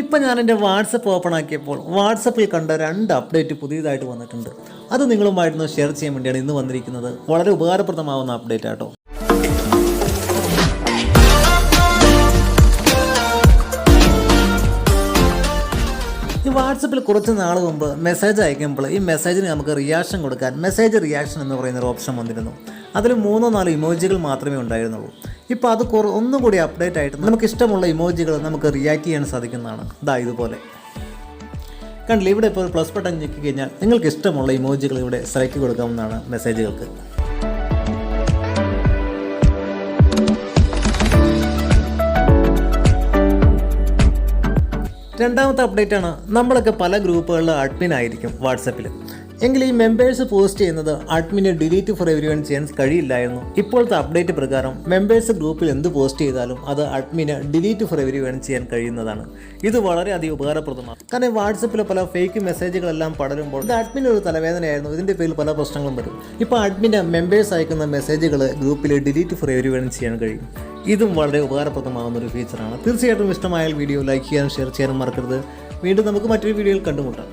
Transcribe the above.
ഇപ്പം ഞാൻ എന്റെ വാട്സപ്പ് ഓപ്പൺ ആക്കിയപ്പോൾ വാട്സപ്പിൽ കണ്ട രണ്ട് അപ്ഡേറ്റ് പുതിയതായിട്ട് വന്നിട്ടുണ്ട്. അത് നിങ്ങളുമായിരുന്നു ഷെയർ ചെയ്യാൻ വേണ്ടിയാണ് ഇന്ന് വന്നിരിക്കുന്നത്. വളരെ ഉപകാരപ്രദമാവുന്ന അപ്ഡേറ്റ് ആട്ടോ. ഈ വാട്സപ്പിൽ കുറച്ച് നാൾ മുമ്പ് മെസ്സേജ് അയക്കുമ്പോൾ ഈ മെസ്സേജിന് നമുക്ക് റിയാക്ഷൻ കൊടുക്കാൻ മെസ്സേജ് റിയാക്ഷൻ എന്ന് പറയുന്ന ഒരു ഓപ്ഷൻ വന്നിരുന്നു. അതിൽ മൂന്നോ നാലോ ഇമോജികൾ മാത്രമേ ഉണ്ടായിരുന്നുള്ളൂ. ഇപ്പോൾ അത് കുറ ഒന്നും കൂടി അപ്ഡേറ്റ് ആയിട്ട് നമുക്ക് ഇഷ്ടമുള്ള ഇമോജികൾ നമുക്ക് റിയാക്ട് ചെയ്യാൻ സാധിക്കുന്നതാണ്. ഇതാ ഇതുപോലെ. കണ്ടില്ല ഇവിടെ ഇപ്പോൾ പ്ലസ് ബട്ടൺ ഞെക്കി കഴിഞ്ഞാൽ നിങ്ങൾക്ക് ഇഷ്ടമുള്ള ഇമോജികൾ ഇവിടെ സെലക്ട് കൊടുക്കാവുന്നതാണ് മെസ്സേജുകൾക്ക് രണ്ടാമത്തെ അപ്ഡേറ്റ് ആണ് നമ്മളൊക്കെ പല ഗ്രൂപ്പുകളിൽ അഡ്മിൻ ആയിരിക്കും വാട്സപ്പിൽ എങ്കിൽ ഈ മെമ്പേഴ്സ് പോസ്റ്റ് ചെയ്യുന്നത് അഡ്മിനെ ഡിലീറ്റ് ഫോർ എവരി വൺ ചെയ്യാൻ കഴിയില്ലായിരുന്നു ഇപ്പോഴത്തെ അപ്ഡേറ്റ് പ്രകാരം മെമ്പേഴ്സ് ഗ്രൂപ്പിൽ എന്ത് പോസ്റ്റ് ചെയ്താലും അത് അഡ്മിന് ഡിലീറ്റ് ഫോർ എവരി വൺ ചെയ്യാൻ കഴിയുന്നതാണ്. ഇത് വളരെയധികം ഉപകാരപ്രദമാണ്. കാരണം വാട്സപ്പിലെ പല ഫേക്ക് മെസ്സേജുകളെല്ലാം പടരുമ്പോൾ ഇത് അഡ്മിന് ഒരു തലവേദനയായിരുന്നു. ഇതിന്റെ പേരിൽ പല പ്രശ്നങ്ങളും വരും. ഇപ്പോൾ അഡ്മിന്റെ മെമ്പേഴ്സ് അയക്കുന്ന മെസ്സേജുകൾ ഗ്രൂപ്പിൽ ഡിലീറ്റ് ഫോർ എവരി വൺ ചെയ്യാൻ കഴിയും. ഇതും വളരെ ഉപകാരപ്രദമാകുന്ന ഒരു ഫീച്ചറാണ് തീർച്ചയായിട്ടും ഇഷ്ടമായാൽ വീഡിയോ ലൈക്ക് ചെയ്യാനും ഷെയർ ചെയ്യാനും മറക്കരുത്. വീണ്ടും നമുക്ക് മറ്റൊരു വീഡിയോയിൽ കണ്ടുമുട്ടാം.